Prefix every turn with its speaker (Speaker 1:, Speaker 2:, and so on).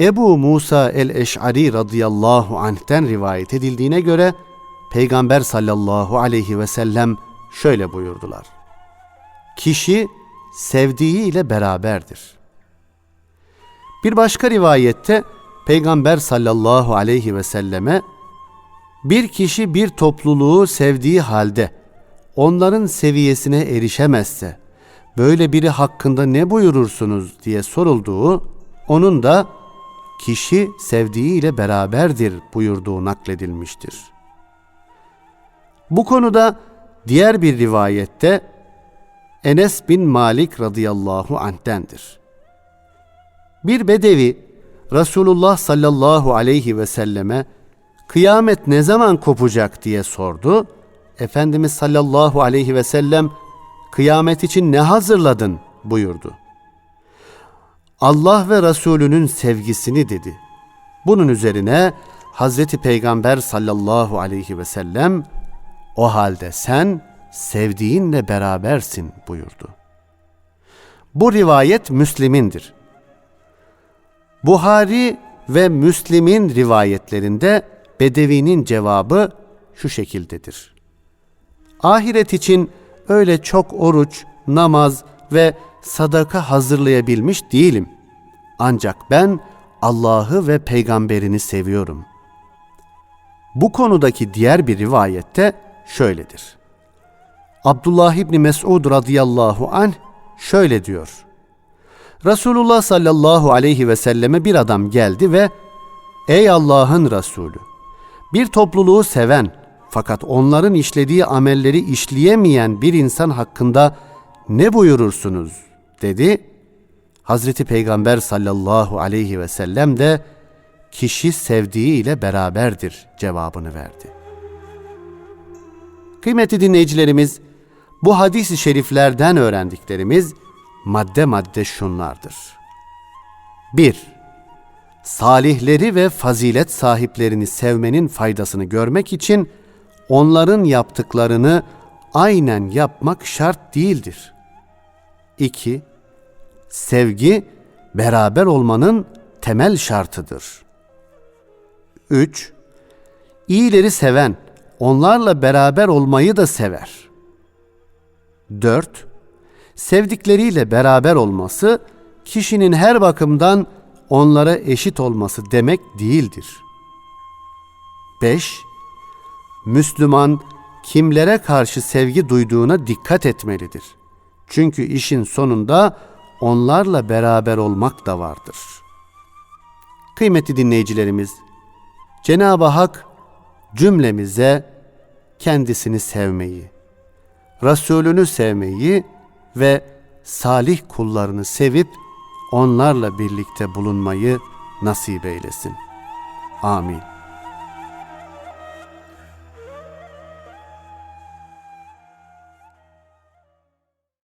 Speaker 1: Ebu Musa el-Eş'ari radıyallahu anh'ten rivayet edildiğine göre Peygamber sallallahu aleyhi ve sellem şöyle buyurdular. Kişi sevdiğiyle beraberdir. Bir başka rivayette Peygamber sallallahu aleyhi ve selleme bir kişi bir topluluğu sevdiği halde onların seviyesine erişemezse böyle biri hakkında ne buyurursunuz diye sorulduğu onun da kişi sevdiğiyle beraberdir buyurduğu nakledilmiştir. Bu konuda diğer bir rivayette Enes bin Malik radıyallahu anh'tendir. Bir bedevi Resulullah sallallahu aleyhi ve selleme kıyamet ne zaman kopacak diye sordu. Efendimiz sallallahu aleyhi ve sellem kıyamet için ne hazırladın buyurdu. Allah ve Resulünün sevgisini dedi. Bunun üzerine Hazreti Peygamber sallallahu aleyhi ve sellem o halde sen sevdiğinle berabersin buyurdu. Bu rivayet Müslim'indir. Buhari ve Müslim'in rivayetlerinde Bedevi'nin cevabı şu şekildedir. Ahiret için öyle çok oruç, namaz ve sadaka hazırlayabilmiş değilim. Ancak ben Allah'ı ve peygamberini seviyorum. Bu konudaki diğer bir rivayette şöyledir. Abdullah İbni Mes'ud radıyallahu anh şöyle diyor. Resulullah sallallahu aleyhi ve selleme bir adam geldi ve Ey Allah'ın Resulü! Bir topluluğu seven fakat onların işlediği amelleri işleyemeyen bir insan hakkında ne buyurursunuz dedi. Hazreti Peygamber sallallahu aleyhi ve sellem de kişi sevdiğiyle beraberdir cevabını verdi. Kıymetli dinleyicilerimiz, bu hadis-i şeriflerden öğrendiklerimiz madde madde şunlardır. 1. Salihleri ve fazilet sahiplerini sevmenin faydasını görmek için onların yaptıklarını aynen yapmak şart değildir. 2. Sevgi beraber olmanın temel şartıdır. 3. İyileri seven onlarla beraber olmayı da sever. 4. Sevdikleriyle beraber olması kişinin her bakımdan onlara eşit olması demek değildir. 5. Müslüman kimlere karşı sevgi duyduğuna dikkat etmelidir. Çünkü işin sonunda onlarla beraber olmak da vardır. Kıymetli dinleyicilerimiz, Cenab-ı Hak cümlemize kendisini sevmeyi, Resulünü sevmeyi ve salih kullarını sevip onlarla birlikte bulunmayı nasip eylesin. Amin.